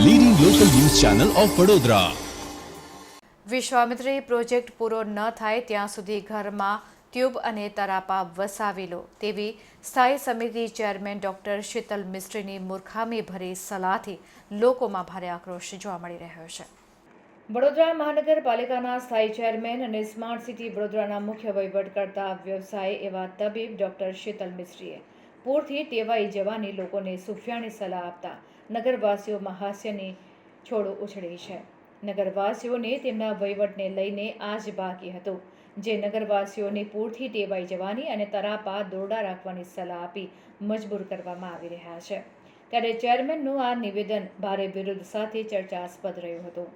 Channel of Vadodara Vishwamitri project પૂરો ન થાય ત્યાં સુધી ઘરમાં ટ્યુબ અને તરાપા વસાવી લો. તેવી સ્થાયી સમિતિ ચેરમેન ડોક્ટર શીતલ મિસ્ત્રીની મૂર્ખામી ભરી સલાહથી લોકોમાં ભારે આક્રોશ જોવા મળી રહ્યો છે. વડોદરા મહાનગરપાલિકાના સ્થાયી ચેરમેન અને સ્માર્ટ સિટી વડોદરાના મુખ્ય વહીવટકર્તા વ્યવસાય એવા તબીબ ડોક્ટર શીતલ મિસ્ત્રીએ પૂરથી ટેવાઈ જવાની લોકોને સુફિયાણી સલાહ આપતા નગરવાસીઓમાં હાસ્યની છોડો ઉછળી છે. નગરવાસીઓને તેમના વહીવટને લઈને આ બાકી હતું, જે નગરવાસીઓને પૂરથી ટેવાઈ જવાની અને તરાપા દોરડા રાખવાની સલાહ આપી મજબૂર કરવામાં આવી રહ્યા છે. ત્યારે ચેરમેનનું આ નિવેદન ભારે વિરોધ સાથે ચર્ચાસ્પદ રહ્યું હતું.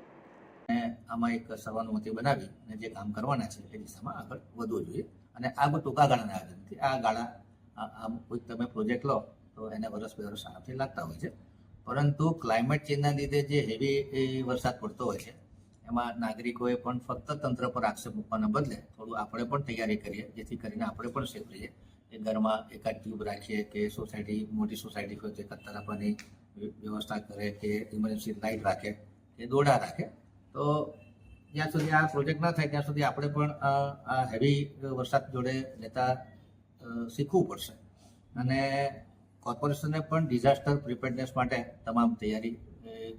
આમાં એક સર્વાનુમતિ બનાવી અને જે કામ કરવાના છે એ દિશામાં આગળ વધવું જોઈએ અને આ બધું ટૂંકા ગાળાના આયોજનથી આ ગાળા આમ કોઈક તમે પ્રોજેક્ટ લો તો એને વર્ષ બે વર્ષ આરામથી લાગતા હોય છે. પરંતુ ક્લાઇમેટ ચેન્જના લીધે જે હેવી વરસાદ પડતો હોય છે, એમાં નાગરિકોએ પણ ફક્ત તંત્ર પર આક્ષેપ મૂકવાના બદલે થોડું આપણે પણ તૈયારી કરીએ, જેથી કરીને આપણે પણ સેફ રહીએ. કે ઘરમાં એકાદ ટ્યુબ રાખીએ કે સોસાયટી મોટી સોસાયટી હોય તો એકાદ રાખવાની વ્યવસ્થા કરે કે ઇમરજન્સી લાઇટ રાખે, કે દોડા રાખે, તો જ્યાં સુધી આ પ્રોજેક્ટ ના થાય ત્યાં સુધી આપણે પણ આ હેવી વરસાદ જોડે લેતા શીખવું પડશે. અને કોર્પોરેશનને પણ ડિઝાસ્ટર પ્રિપેરનેસ માટે તમામ તૈયારી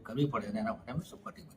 કરવી પડે અને એના માટે અમે સપોર્ટિંગ